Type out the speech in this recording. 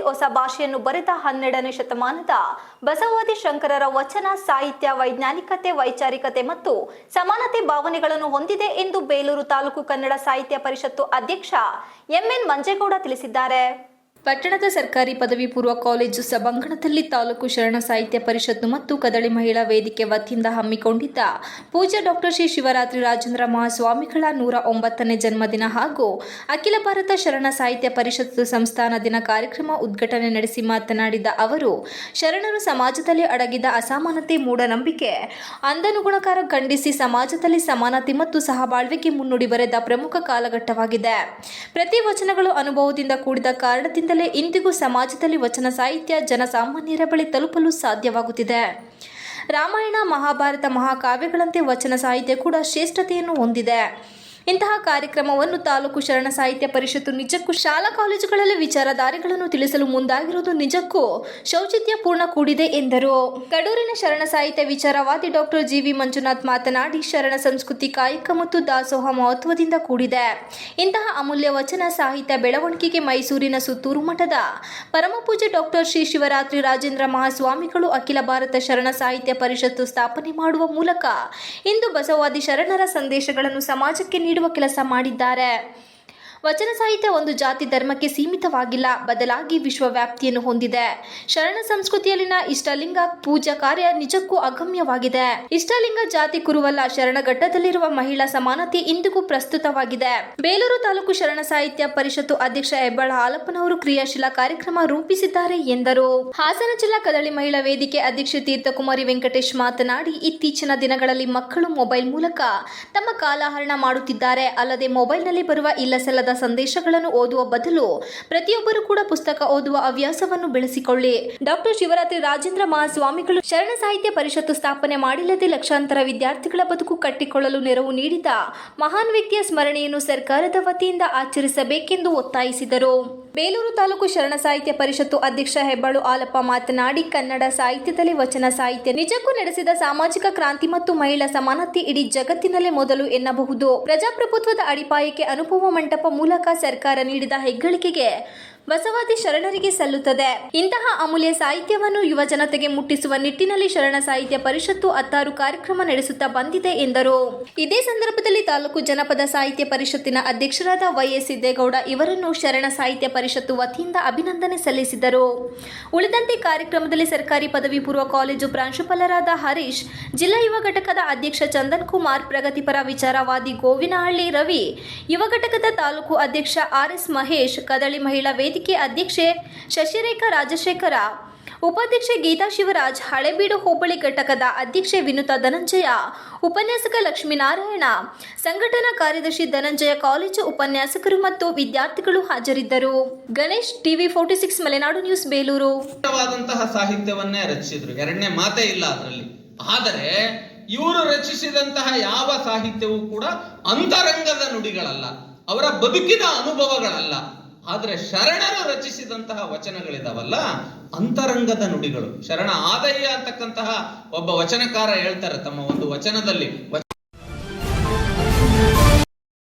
ಹೊಸ ಭಾಷೆಯನ್ನು ಬರೆದ ಹನ್ನೆರಡನೇ ಶತಮಾನದ ಬಸವಾದಿ ಶಂಕರರ ವಚನ, ಸಾಹಿತ್ಯ, ವೈಜ್ಞಾನಿಕತೆ, ವೈಚಾರಿಕತೆ ಮತ್ತು ಸಮಾನತೆ ಭಾವನೆಗಳನ್ನು ಹೊಂದಿದೆ ಎಂದು ಬೇಲೂರು ತಾಲೂಕು ಕನ್ನಡ ಸಾಹಿತ್ಯ ಪರಿಷತ್ತು ಅಧ್ಯಕ್ಷ ಎಂಎನ್ ಮಂಜೇಗೌಡ ತಿಳಿಸಿದ್ದಾರೆ. ಪಟ್ಟಣದ ಸರ್ಕಾರಿ ಪದವಿ ಪೂರ್ವ ಕಾಲೇಜು ಸಭಾಂಗಣದಲ್ಲಿ ತಾಲೂಕು ಶರಣ ಸಾಹಿತ್ಯ ಪರಿಷತ್ತು ಮತ್ತು ಕದಳಿ ಮಹಿಳಾ ವೇದಿಕೆ ವತಿಯಿಂದ ಹಮ್ಮಿಕೊಂಡಿದ್ದ ಪೂಜ್ಯ ಡಾಕ್ಟರ್ ಶ್ರೀ ಶಿವರಾತ್ರಿ ರಾಜೇಂದ್ರ ಮಹಾಸ್ವಾಮಿಗಳ ನೂರ ಒಂಬತ್ತನೇ ಜನ್ಮದಿನ ಹಾಗೂ ಅಖಿಲ ಭಾರತ ಶರಣ ಸಾಹಿತ್ಯ ಪರಿಷತ್ತು ಸಂಸ್ಥಾನ ದಿನ ಕಾರ್ಯಕ್ರಮ ಉದ್ಘಾಟನೆ ನಡೆಸಿ ಮಾತನಾಡಿದ ಅವರು, ಶರಣರು ಸಮಾಜದಲ್ಲಿ ಅಡಗಿದ ಅಸಮಾನತೆ ಮೂಢನಂಬಿಕೆ ಅಂದನುಗುಣಕಾರ ಖಂಡಿಸಿ ಸಮಾಜದಲ್ಲಿ ಸಮಾನತೆ ಮತ್ತು ಸಹಬಾಳ್ವೆಗೆ ಮುನ್ನುಡಿ ಬರೆದ ಪ್ರಮುಖ ಕಾಲಘಟ್ಟವಾಗಿದೆ. ಪ್ರತಿ ವಚನಗಳು ಅನುಭವದಿಂದ ಕೂಡಿದ ಕಾರಣದಿಂದಲೇ ಇಂದಿಗೂ ಸಮಾಜದಲ್ಲಿ ವಚನ ಸಾಹಿತ್ಯ, ಜನಸಾಮಾನ್ಯರ ಬಳಿ ತಲುಪಲು ಸಾಧ್ಯವಾಗುತ್ತಿದೆ. ರಾಮಾಯಣ, ಮಹಾಭಾರತ ಮಹಾಕಾವ್ಯಗಳಂತೆ ವಚನ ಸಾಹಿತ್ಯ ಕೂಡ ಶ್ರೇಷ್ಠತೆಯನ್ನು ಹೊಂದಿದೆ. ಇಂತಹ ಕಾರ್ಯಕ್ರಮವನ್ನು ತಾಲೂಕು ಶರಣ ಸಾಹಿತ್ಯ ಪರಿಷತ್ತು ನಿಜಕ್ಕೂ ಶಾಲಾ ಕಾಲೇಜುಗಳಲ್ಲಿ ವಿಚಾರಧಾರೆಗಳನ್ನು ತಿಳಿಸಲು ಮುಂದಾಗಿರುವುದು ನಿಜಕ್ಕೂ ಶೌಚಿತ್ಯಪೂರ್ಣ ಕೂಡಿದೆ ಎಂದರು. ಕಡೂರಿನ ಶರಣ ಸಾಹಿತ್ಯ ವಿಚಾರವಾದಿ ಡಾಕ್ಟರ್ ಜಿ ವಿ ಮಂಜುನಾಥ್ ಮಾತನಾಡಿ, ಶರಣ ಸಂಸ್ಕೃತಿ ಕಾಯಕ ಮತ್ತು ದಾಸೋಹ ಮಹತ್ವದಿಂದ ಕೂಡಿದೆ. ಇಂತಹ ಅಮೂಲ್ಯ ವಚನ ಸಾಹಿತ್ಯ ಬೆಳವಣಿಗೆಗೆ ಮೈಸೂರಿನ ಸುತ್ತೂರು ಮಠದ ಪರಮಪೂಜೆ ಡಾಕ್ಟರ್ ಶ್ರೀ ಶಿವರಾತ್ರಿ ರಾಜೇಂದ್ರ ಮಹಾಸ್ವಾಮಿಗಳು ಅಖಿಲ ಭಾರತ ಶರಣ ಸಾಹಿತ್ಯ ಪರಿಷತ್ತು ಸ್ಥಾಪನೆ ಮಾಡುವ ಮೂಲಕ ಇಂದು ಬಸವಾದಿ ಶರಣರ ಸಂದೇಶಗಳನ್ನು ಸಮಾಜಕ್ಕೆ ನೀಡುವ ಕೆಲಸ ಮಾಡಿದ್ದಾರೆ. ವಚನ ಸಾಹಿತ್ಯ ಒಂದು ಜಾತಿ ಧರ್ಮಕ್ಕೆ ಸೀಮಿತವಾಗಿಲ್ಲ, ಬದಲಾಗಿ ವಿಶ್ವವ್ಯಾಪ್ತಿಯನ್ನು ಹೊಂದಿದೆ. ಶರಣ ಸಂಸ್ಕೃತಿಯಲ್ಲಿನ ಇಷ್ಟಲಿಂಗ ಪೂಜಾ ಕಾರ್ಯ ನಿಜಕ್ಕೂ ಅಗಮ್ಯವಾಗಿದೆ. ಇಷ್ಟಲಿಂಗ ಜಾತಿ ಕುರುವಲ್ಲ, ಶರಣಘಟ್ಟದಲ್ಲಿರುವ ಮಹಿಳಾ ಸಮಾನತೆ ಇಂದಿಗೂ ಪ್ರಸ್ತುತವಾಗಿದೆ. ಬೇಲೂರು ತಾಲೂಕು ಶರಣ ಸಾಹಿತ್ಯ ಪರಿಷತ್ತು ಅಧ್ಯಕ್ಷ ಹೆಬ್ಬಾಳ ಹಾಲಪ್ಪನವರು ಕ್ರಿಯಾಶೀಲ ಕಾರ್ಯಕ್ರಮ ರೂಪಿಸಿದ್ದಾರೆ ಎಂದರು. ಹಾಸನ ಜಿಲ್ಲಾ ಕದಳಿ ಮಹಿಳಾ ವೇದಿಕೆ ಅಧ್ಯಕ್ಷೆ ತೀರ್ಥಕುಮಾರಿ ವೆಂಕಟೇಶ್ ಮಾತನಾಡಿ, ಇತ್ತೀಚಿನ ದಿನಗಳಲ್ಲಿ ಮಕ್ಕಳು ಮೊಬೈಲ್ ಮೂಲಕ ತಮ್ಮ ಕಾಲಹರಣ ಮಾಡುತ್ತಿದ್ದಾರೆ. ಅಲ್ಲದೆ ಮೊಬೈಲ್ನಲ್ಲಿ ಬರುವ ಇಲ್ಲಸಲ್ಲದ ಸಂದೇಶಗಳನ್ನು ಓದುವ ಬದಲು ಪ್ರತಿಯೊಬ್ಬರು ಕೂಡ ಪುಸ್ತಕ ಓದುವ ಹವ್ಯಾಸವನ್ನು ಬೆಳೆಸಿಕೊಳ್ಳಿ. ಡಾಕ್ಟರ್ ಶಿವರಾತ್ರಿ ರಾಜೇಂದ್ರ ಮಹಾಸ್ವಾಮಿಗಳು ಶರಣ ಸಾಹಿತ್ಯ ಪರಿಷತ್ತು ಸ್ಥಾಪನೆ ಮಾಡಿಲ್ಲದೆ ಲಕ್ಷಾಂತರ ವಿದ್ಯಾರ್ಥಿಗಳ ಬದುಕು ಕಟ್ಟಿಕೊಳ್ಳಲು ನೆರವು ನೀಡಿದ ಮಹಾನ್ ವ್ಯಕ್ತಿಯ ಸ್ಮರಣೆಯನ್ನು ಸರ್ಕಾರದ ವತಿಯಿಂದ ಆಚರಿಸಬೇಕೆಂದು ಒತ್ತಾಯಿಸಿದರು. ಬೇಲೂರು ತಾಲೂಕು ಶರಣ ಸಾಹಿತ್ಯ ಪರಿಷತ್ತು ಅಧ್ಯಕ್ಷ ಹೆಬ್ಬಾಳು ಆಲಪ್ಪ ಮಾತನಾಡಿ, ಕನ್ನಡ ಸಾಹಿತ್ಯದಲ್ಲಿ ವಚನ ಸಾಹಿತ್ಯ ನಿಜಕ್ಕೂ ನಡೆಸಿದ ಸಾಮಾಜಿಕ ಕ್ರಾಂತಿ ಮತ್ತು ಮಹಿಳಾ ಸಮಾನತೆ ಇಡೀ ಜಗತ್ತಿನಲ್ಲೇ ಮೊದಲು ಎನ್ನಬಹುದು. ಪ್ರಜಾಪ್ರಭುತ್ವದ ಅಡಿಪಾಯಕ್ಕೆ ಅನುಭವ ಮಂಟಪ ಮೂಲಕ ಸರ್ಕಾರ ನೀಡಿದ ಹೆಗ್ಗಳಿಕೆಗೆ ಬಸವಾದಿ ಶರಣರಿಗೆ ಸಲ್ಲುತ್ತದೆ. ಇಂತಹ ಅಮೂಲ್ಯ ಸಾಹಿತ್ಯವನ್ನು ಯುವ ಜನತೆಗೆ ಮುಟ್ಟಿಸುವ ನಿಟ್ಟಿನಲ್ಲಿ ಶರಣ ಸಾಹಿತ್ಯ ಪರಿಷತ್ತು ಹತ್ತಾರು ಕಾರ್ಯಕ್ರಮ ನಡೆಸುತ್ತಾ ಬಂದಿದೆ ಎಂದರು. ಇದೇ ಸಂದರ್ಭದಲ್ಲಿ ತಾಲೂಕು ಜನಪದ ಸಾಹಿತ್ಯ ಪರಿಷತ್ತಿನ ಅಧ್ಯಕ್ಷರಾದ ವೈಎಸ್ ಸಿದ್ದೇಗೌಡ ಇವರನ್ನು ಶರಣ ಸಾಹಿತ್ಯ ಪರಿಷತ್ತು ವತಿಯಿಂದ ಅಭಿನಂದನೆ ಸಲ್ಲಿಸಿದರು. ಉಳಿದಂತೆ ಕಾರ್ಯಕ್ರಮದಲ್ಲಿ ಸರ್ಕಾರಿ ಪದವಿ ಪೂರ್ವ ಕಾಲೇಜು ಪ್ರಾಂಶುಪಾಲರಾದ ಹರೀಶ್, ಜಿಲ್ಲಾ ಯುವ ಘಟಕದ ಅಧ್ಯಕ್ಷ ಚಂದನ್ ಕುಮಾರ್ ಪ್ರಗತಿಪರ ವಿಚಾರವಾದಿ ಗೋವಿನಹಳ್ಳಿ ರವಿ, ಯುವ ಘಟಕದ ತಾಲೂಕು ಅಧ್ಯಕ್ಷ ಆರ್ ಎಸ್ ಮಹೇಶ್, ಕದಳಿ ಮಹಿಳಾ ವೇದಿಕೆ ಅಧ್ಯಕ್ಷೆ ಶಶಿರೇಖಾ ರಾಜಶೇಖರ, ಉಪಾಧ್ಯಕ್ಷೆ ಗೀತಾ ಶಿವರಾಜ್, ಹಳೆಬೀಡು ಹೋಬಳಿ ಘಟಕದ ಅಧ್ಯಕ್ಷೆ ವಿನುತಾ ಧನಂಜಯ, ಉಪನ್ಯಾಸಕ ಲಕ್ಷ್ಮೀನಾರಾಯಣ, ಸಂಘಟನಾ ಕಾರ್ಯದರ್ಶಿ ಧನಂಜಯ, ಕಾಲೇಜು ಉಪನ್ಯಾಸಕರು ಮತ್ತು ವಿದ್ಯಾರ್ಥಿಗಳು ಹಾಜರಿದ್ದರು. Ganesh TV forty six Malenadu news Belur. ಸಾಹಿತ್ಯವನ್ನೇ ರಚಿಸಿದ್ರು. ಎರಡನೇ ಮಾತೇ ಇಲ್ಲ ಅದರಲ್ಲಿ. ಆದರೆ ಇವರು ರಚಿಸಿದಂತಹ ಯಾವ ಸಾಹಿತ್ಯವೂ ಕೂಡ ಅಂತರಂಗದ ನುಡಿಗಳಲ್ಲ. ಅವರ ಬದುಕಿನ ಅನುಭವಗಳಲ್ಲ. ಆದರೆ ಶರಣರು ರಚಿಸಿದಂತಹ ವಚನಗಳಿದಾವಲ್ಲ? ಅಂತರಂಗದ ನುಡಿಗಳು. ಶರಣ ಆದಯ್ಯ ಅಂತಕ್ಕಂತಹ ಒಬ್ಬ ವಚನಕಾರ ಹೇಳ್ತಾರೆ, ತಮ್ಮ ಒಂದು ವಚನದಲ್ಲಿ.